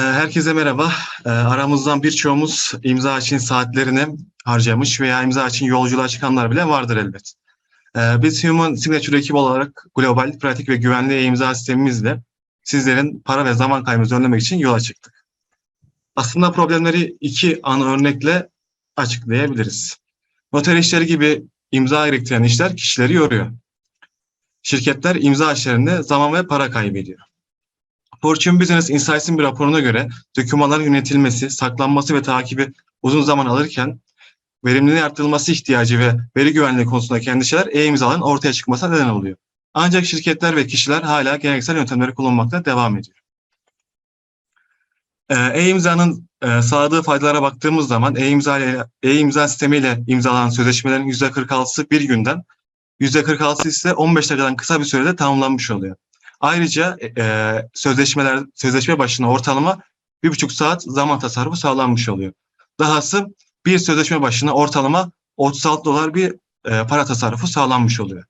Herkese merhaba. Ee, Aramızdan birçoğumuz imza için saatlerini harcamış veya imza için yolculuğa çıkanlar bile vardır elbet. Ee, Biz Human Signature ekibi olarak global, pratik ve güvenli imza sistemimizle sizlerin para ve zaman kaybınızı önlemek için yola çıktık. Aslında problemleri iki ana örnekle açıklayabiliriz. Noter işleri gibi imza gerektiren işler kişileri yoruyor. Şirketler imza işlerinde zaman ve para kaybediyor. Fortune Business Insights'in bir raporuna göre dokümanların yönetilmesi, saklanması ve takibi uzun zaman alırken verimliliğin arttırılması ihtiyacı ve veri güvenliği konusundaki endişeler e-imzaların ortaya çıkmasına neden oluyor. Ancak şirketler ve kişiler hala geleneksel yöntemleri kullanmakta devam ediyor. Ee, E-imzanın e, sağladığı faydalara baktığımız zaman e-imza e-imza sistemiyle imzalanan sözleşmelerin %46'sı bir günden, %46'sı ise 15 dakikadan kısa bir sürede tamamlanmış oluyor. Ayrıca e, sözleşmeler sözleşme başına ortalama bir buçuk saat zaman tasarrufu sağlanmış oluyor. Dahası bir sözleşme başına ortalama 36 dolar bir e, para tasarrufu sağlanmış oluyor.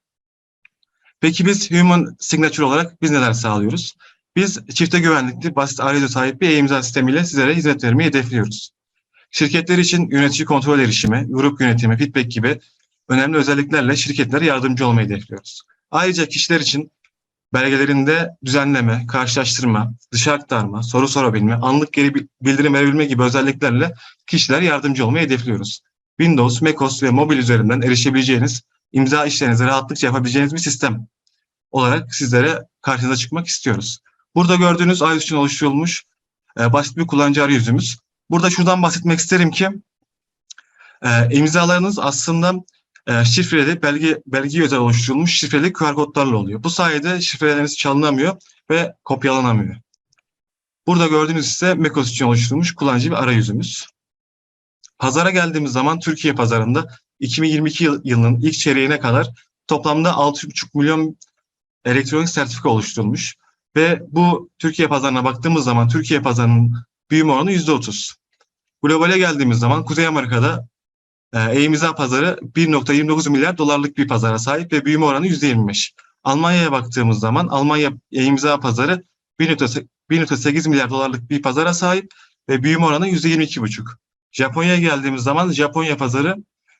Peki biz Human Signature olarak biz neler sağlıyoruz? Biz çifte güvenlikli, basit arayüze sahip bir e-imza sistemiyle sizlere hizmet vermeyi hedefliyoruz. Şirketler için yönetici kontrol erişimi, grup yönetimi, feedback gibi önemli özelliklerle şirketlere yardımcı olmayı hedefliyoruz. Ayrıca kişiler için belgelerinde düzenleme, karşılaştırma, dışa aktarma, soru sorabilme, anlık geri bildirim verebilme gibi özelliklerle kişiler yardımcı olmayı hedefliyoruz. Windows, macOS ve mobil üzerinden erişebileceğiniz, imza işlerinizi rahatlıkça yapabileceğiniz bir sistem olarak sizlere karşınıza çıkmak istiyoruz. Burada gördüğünüz iOS için oluşturulmuş e, basit bir kullanıcı arayüzümüz. Burada şuradan bahsetmek isterim ki e, imzalarınız aslında e, şifreli, belge, belge özel oluşturulmuş şifreli QR kodlarla oluyor. Bu sayede şifreleriniz çalınamıyor ve kopyalanamıyor. Burada gördüğünüz ise macOS için oluşturulmuş kullanıcı bir arayüzümüz. Pazara geldiğimiz zaman Türkiye pazarında 2022 yıl, yılının ilk çeyreğine kadar toplamda 6,5 milyon elektronik sertifika oluşturulmuş. Ve bu Türkiye pazarına baktığımız zaman Türkiye pazarının büyüme oranı %30. Globale geldiğimiz zaman Kuzey Amerika'da e-imza pazarı 1.29 milyar dolarlık bir pazara sahip ve büyüme oranı %25. Almanya'ya baktığımız zaman Almanya e-imza pazarı 1.8 milyar dolarlık bir pazara sahip ve büyüme oranı %22,5. Japonya'ya geldiğimiz zaman Japonya pazarı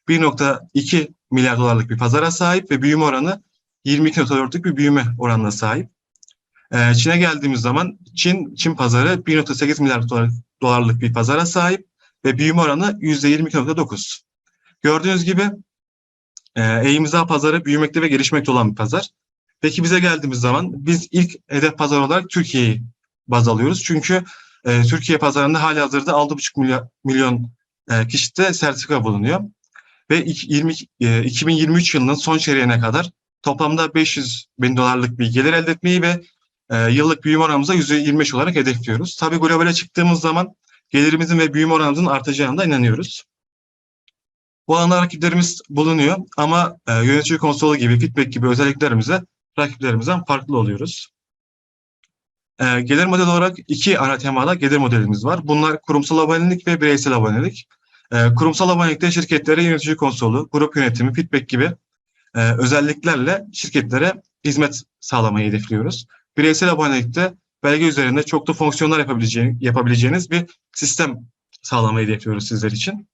1.2 milyar dolarlık bir pazara sahip ve büyüme oranı 22.4'lük bir büyüme oranına sahip. Çin'e geldiğimiz zaman Çin Çin pazarı 1.8 milyar dolarlık bir pazara sahip ve büyüme oranı %22.9. Gördüğünüz gibi e-imza pazarı büyümekte ve gelişmekte olan bir pazar. Peki bize geldiğimiz zaman biz ilk hedef pazar olarak Türkiye'yi baz alıyoruz. Çünkü e, Türkiye pazarında hali hazırda 6,5 milyon, milyon e, kişide sertifika bulunuyor. Ve 20, e, 2023 yılının son çeyreğine kadar toplamda 500 bin dolarlık bir gelir elde etmeyi ve e, yıllık büyüme oranımıza %25 olarak hedefliyoruz. Tabii globale çıktığımız zaman gelirimizin ve büyüme oranımızın artacağına da inanıyoruz. Bu alanda rakiplerimiz bulunuyor ama e, yönetici konsolu gibi, feedback gibi özelliklerimize rakiplerimizden farklı oluyoruz. E, gelir model olarak iki ana temada gelir modelimiz var. Bunlar kurumsal abonelik ve bireysel abonelik. E, kurumsal abonelikte şirketlere yönetici konsolu, grup yönetimi, feedback gibi e, özelliklerle şirketlere hizmet sağlamayı hedefliyoruz. Bireysel abonelikte belge üzerinde çoklu fonksiyonlar yapabileceğiniz, yapabileceğiniz bir sistem sağlamayı hedefliyoruz sizler için.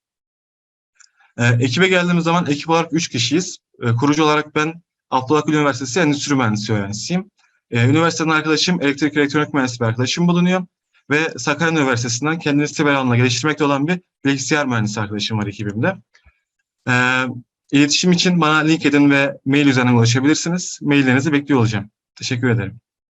E, ekibe geldiğimiz zaman ekip olarak 3 kişiyiz. E, kurucu olarak ben Abdullah Üniversitesi Endüstri Mühendisi öğrencisiyim. E, üniversiteden arkadaşım elektrik elektronik mühendisi bir arkadaşım bulunuyor. Ve Sakarya Üniversitesi'nden kendini siber alanına geliştirmekte olan bir bilgisayar mühendisi arkadaşım var ekibimde. E, iletişim için bana LinkedIn ve mail üzerinden ulaşabilirsiniz. Maillerinizi bekliyor olacağım. Teşekkür ederim.